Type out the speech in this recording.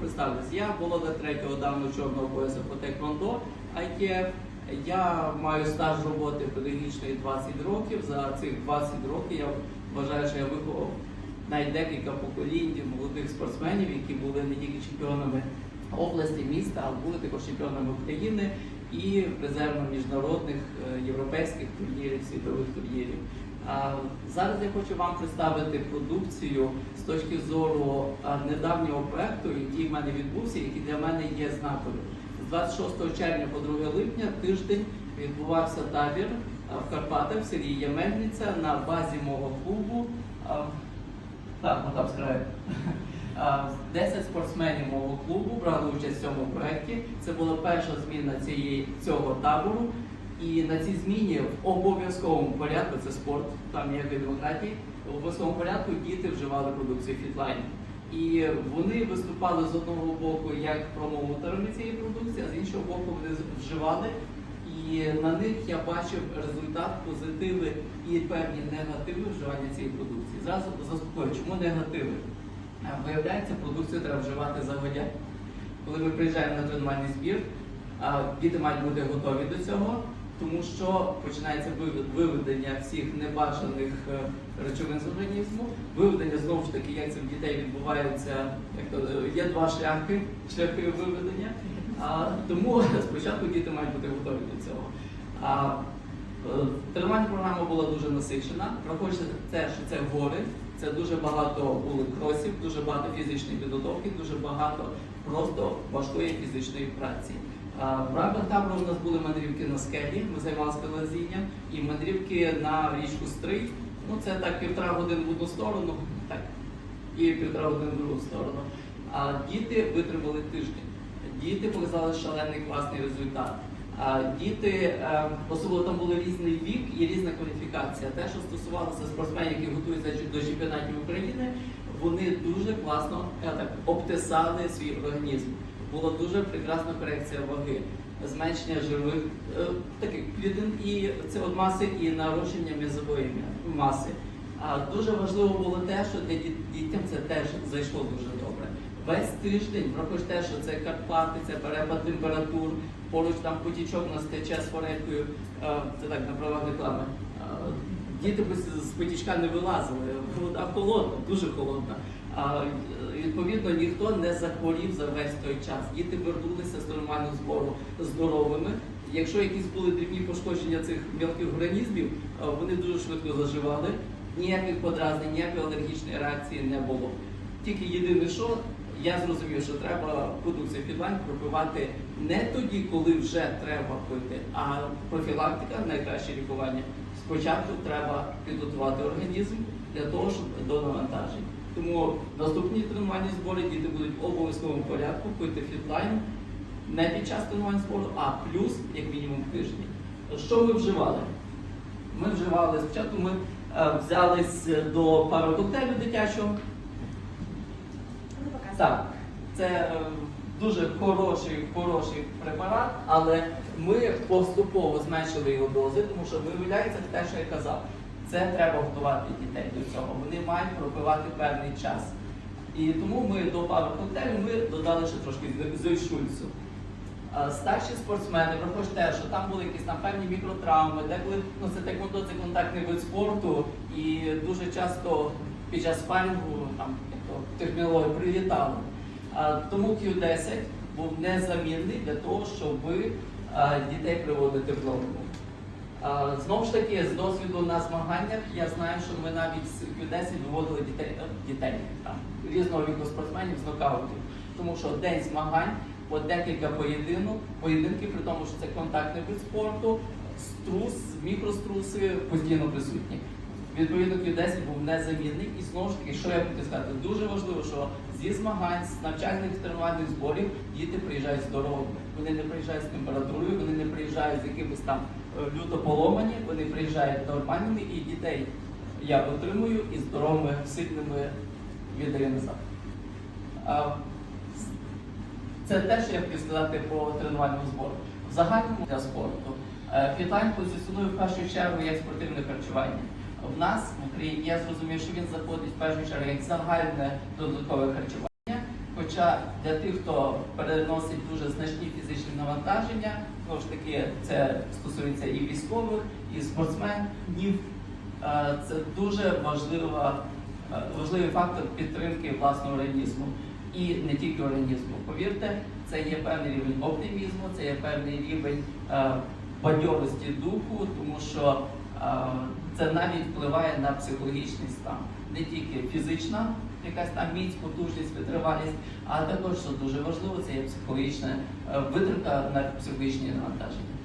представлюсь. Я володар третього давно чорного пояса по теквондо ITF. Я маю стаж роботи педагогічної 20 років. За цих 20 років я вважаю, що я виховав навіть декілька поколінь молодих спортсменів, які були не тільки чемпіонами області, міста, а були також чемпіонами України і призерами міжнародних е, європейських турнірів, світових турнірів. А Зараз я хочу вам представити продукцію з точки зору недавнього проекту, який в мене відбувся, який для мене є знаковим. З 26 червня по 2 липня тиждень відбувався табір в Карпатах в селі Ємельниця на базі мого клубу. Так, ну там з краю. А, 10 спортсменів мого клубу брали участь в цьому проєкті. Це була перша зміна цієї, цього табору. І на цій зміні в обов'язковому порядку, це спорт, там ніякої демократії, в обов'язковому порядку діти вживали продукцію Фітлайн. І вони виступали з одного боку як промоутерами цієї продукції, а з іншого боку вони вживали. І на них я бачив результат, позитиви і певні негативи вживання цієї продукції. Зразу заспокою, чому негативи? Виявляється, продукцію треба вживати загодя. Коли ми приїжджаємо на тренувальний збір, діти мають бути готові до цього, тому що починається виведення всіх небажаних е, речовин з організму. Виведення знову ж таки, як це в дітей відбувається, як то е, є два шляхи, шляхи виведення. А, тому спочатку діти мають бути готові до цього. А, Тренувальна програма була дуже насичена. Враховуючи те, що це гори, це дуже багато було кросів, дуже багато фізичної підготовки, дуже багато просто важкої фізичної праці. А, В рамках табору у нас були мандрівки на скелі, ми займалися лазінням, і мандрівки на річку Стрий. Ну це так півтора години в одну сторону, так і півтора години в другу сторону. А діти витримали тиждень. Діти показали шалений класний результат. Діти, е, особливо там були різний вік і різна кваліфікація. Те, що стосувалося спортсменів, які готуються до чемпіонатів України, вони дуже класно так, обтесали свій організм. Була дуже прекрасна корекція ваги, зменшення жирових е, таких клітин і це маси і нарощення м'язової маси. А дуже важливо було те, що для дітям це теж зайшло дуже добре. Весь тиждень, враховуючи те, що це Карпати, це перепад температур, поруч там потічок нас тече з форелькою, е, це так на правах реклами. Е, Діти з потічка не вилазили, вода холодна, дуже холодна. А відповідно ніхто не захворів за весь той час. Діти вернулися з тренувального збору здоровими. Якщо якісь були дрібні пошкодження цих мілких організмів, е, вони дуже швидко заживали. Ніяких подразнень, ніякої алергічної реакції не було. Тільки єдине, що я зрозумів, що треба продукцію Фідлайн пропивати не тоді, коли вже треба пити, а профілактика найкраще лікування. Спочатку треба підготувати організм для того, щоб до навантажень. Тому наступні тренувальні збори діти будуть в обов'язковому порядку пити фітлайн не під час тренувань збору, а плюс як мінімум тиждень. Що ми вживали? Ми вживали спочатку. Ми взялись до парококтейлю дитячого. Ну. Так, це е, дуже хороший, хороший препарат, але ми поступово зменшили його дози, тому що виявляється те, що я казав. Це треба готувати дітей до цього. Вони мають пропивати певний час. І тому ми до павер-коктейлю ми додали ще трошки зойшульцю. А Старші спортсмени, враховуючи те, що там були якісь там певні мікротравми, деколи ну, це теквондо, це контактний вид спорту, і дуже часто під час спарінгу там термінологію прилітали. Тому Q10 був незамінний для того, щоб дітей приводити в норму. Знову ж таки, з досвіду на змаганнях я знаю, що ми навіть з Q10 виводили дітей, е, дітей там, різного віку спортсменів з нокаутів. Тому що день змагань, по декілька поєдинок, поєдинків, при тому, що це контактний вид спорту, струс, мікроструси постійно присутні. Відповідно, Q10 був незамінний. І знову ж таки, що я хотів сказати, дуже важливо, що зі змагань, з навчальних тренувальних зборів діти приїжджають здоровими. Вони не приїжджають з температурою, вони не приїжджають з якимись там е, люто поломані, вони приїжджають нормальними і дітей я отримую і здоровими, сильними віддаю назад. Це те, що я хотів сказати по тренувальному збору. В загальному для спорту е, фітлайн позиціонує в першу чергу як спортивне харчування. В нас в Україні я зрозумів, що він заходить в першу чергу як загальне додаткове харчування. Хоча для тих, хто переносить дуже значні фізичні навантаження, знову ж таки, це стосується і військових, і спортсменів. Е, Це дуже важлива, е, важливий фактор підтримки власного організму. І не тільки організму. Повірте, це є певний рівень оптимізму, це є певний рівень е, бадьорості духу, тому що е, це навіть впливає на психологічний стан. Не тільки фізична якась там міць, потужність, витривалість, а також, що дуже важливо, це є психологічна е, витримка на психологічні навантаження.